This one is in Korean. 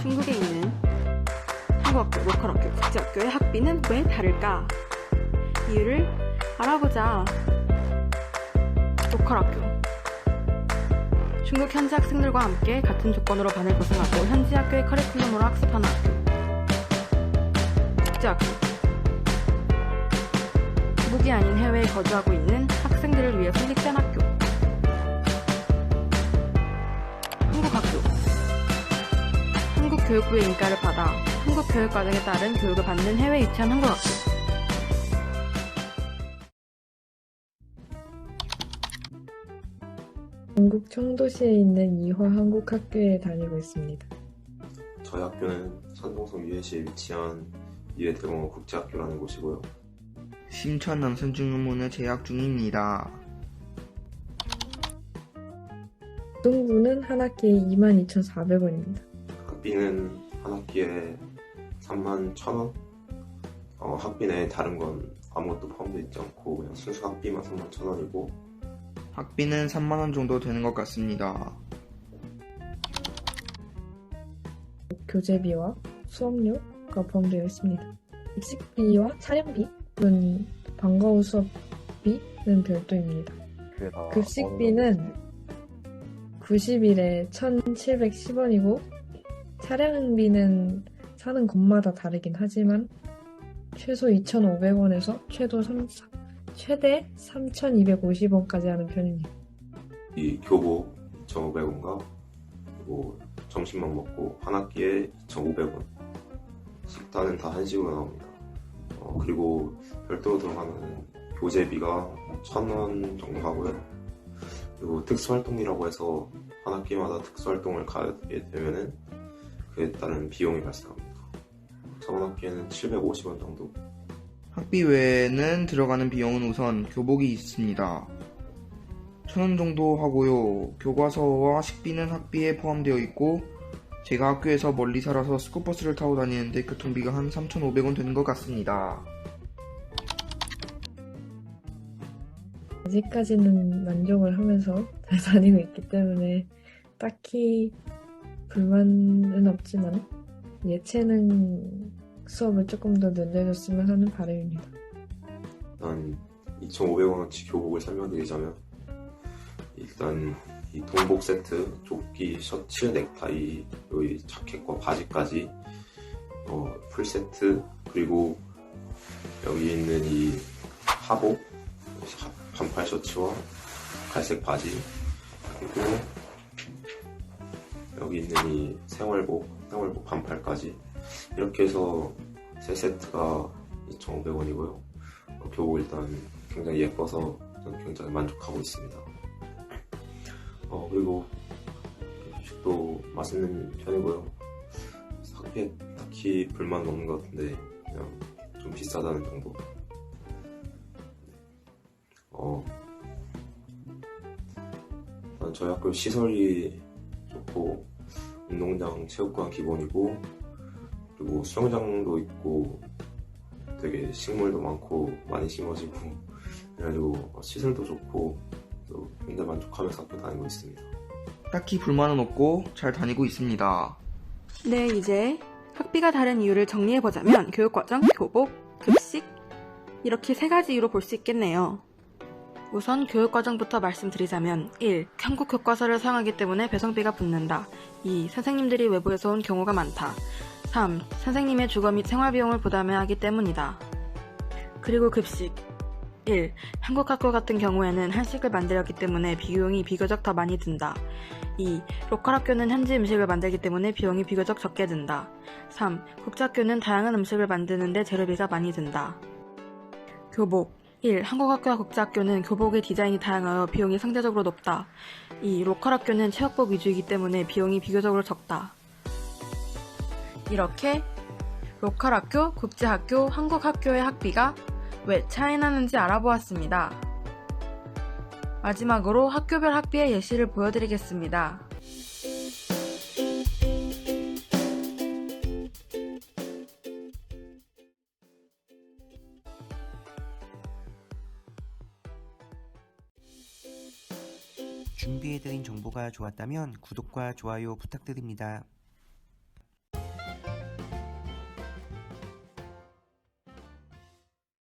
중국에 있는 한국학교, 로컬학교, 국제학교의 학비는 왜 다를까? 이유를 알아보자. 로컬학교. 중국 현지 학생들과 함께 같은 조건으로 반을 구성하고 현지 학교의 커리큘럼으로 학습하는 학교. 국제학교. 국이 아닌 해외에 거주하고 있는 학생들을 위해 설립된 학교. 한국학교. 한국 교육부의 인가를 받아 한국 교육 과정에 따른 교육을 받는 해외에 위치한 한국학교. 중국 청도시에 있는 이화 한국학교에 다니고 있습니다. 저희 학교는 산동성 유해시에 위치한 유해대공원 국제학교라는 곳이고요. 심천 남선중문에 재학 중입니다. 고등부는 한 학기에 22,400원입니다. 학비는 한 학기에 3만 1,000원? 어, 학비 내에 다른 건 아무것도 포함되어 있지 않고 그냥 순수 학비만 3만 1,000원이고 학비는 3만원 정도 되는 것 같습니다. 교재비와 수업료가 포함되어 있습니다. 입식비와 촬영비는 방과 후 수업비는 별도입니다. 급식비는 90일에 1,710원이고 차량비는 사는 곳마다 다르긴 하지만 최소 2,500원에서 최소 3, 최대 3,250원까지 하는 편입니다. 이 교복 2,500원과 그리고 점심만 먹고 한 학기에 2,500원 식단은 다 한식으로 나옵니다. 어, 그리고 별도로 들어가는 교재비가 1,000원 정도 하고요. 그리고 특수활동이라고 해서 한 학기마다 특수활동을 가게 되면은 그에 따른 비용이 발생합니다. 저번 학기에는 750원 정도 학비 외에는 들어가는 비용은 우선 교복이 있습니다. 1000원 정도 하고요. 교과서와 식비는 학비에 포함되어 있고 제가 학교에서 멀리 살아서 스쿠버스를 타고 다니는데 교통비가 한 3,500원 되는 것 같습니다. 아직까지는 만족을 하면서 잘 다니고 있기 때문에 딱히 불만은 없지만 예체능 수업을 조금 더 늘려줬으면 하는 바람입니다. 일단 2,500원어치 교복을 설명드리자면 일단 이 동복 세트, 조끼, 셔츠, 넥타이, 여기 자켓과 바지까지 어, 풀 세트 그리고 여기 있는 이 하복, 샤- 반팔 셔츠와 갈색 바지 그리고 여기 있는 이 생활복, 생활복 반팔까지 이렇게 해서 세 세트가 2,500원이고요. 어, 교복 일단 굉장히 예뻐서 저는 굉장히 만족하고 있습니다. 어, 그리고 음식도 맛있는 편이고요. 학비에 딱히 불만은 없는 것 같은데 그냥 좀 비싸다는 정도. 어, 저희 학교 시설이 좋고 운동장, 체육관 기본이고 그리고 수영장도 있고 되게 식물도 많고 많이 심어지고 그래가지고 시설도 좋고 또 굉장히 만족하면서 학교 다니고 있습니다. 딱히 불만은 없고 잘 다니고 있습니다. 네, 이제 학비가 다른 이유를 정리해보자면 교육과정, 교복, 급식 이렇게 세 가지 이유로 볼 수 있겠네요. 우선 교육과정부터 말씀드리자면 1. 한국 교과서를 사용하기 때문에 배송비가 붙는다. 2. 선생님들이 외부에서 온 경우가 많다. 3. 선생님의 주거 및 생활비용을 부담해야 하기 때문이다. 그리고 급식 1. 한국 학교 같은 경우에는 한식을 만들었기 때문에 비용이 비교적 더 많이 든다. 2. 로컬 학교는 현지 음식을 만들기 때문에 비용이 비교적 적게 든다. 3. 국제학교는 다양한 음식을 만드는데 재료비가 많이 든다. 교복 1. 한국 학교와 국제학교는 교복의 디자인이 다양하여 비용이 상대적으로 높다. 2. 로컬 학교는 체육복 위주이기 때문에 비용이 비교적으로 적다. 이렇게 로컬 학교, 국제학교, 한국 학교의 학비가 왜 차이 나는지 알아보았습니다. 마지막으로 학교별 학비의 예시를 보여드리겠습니다. 준비해드린 정보가 좋았다면 구독과 좋아요 부탁드립니다.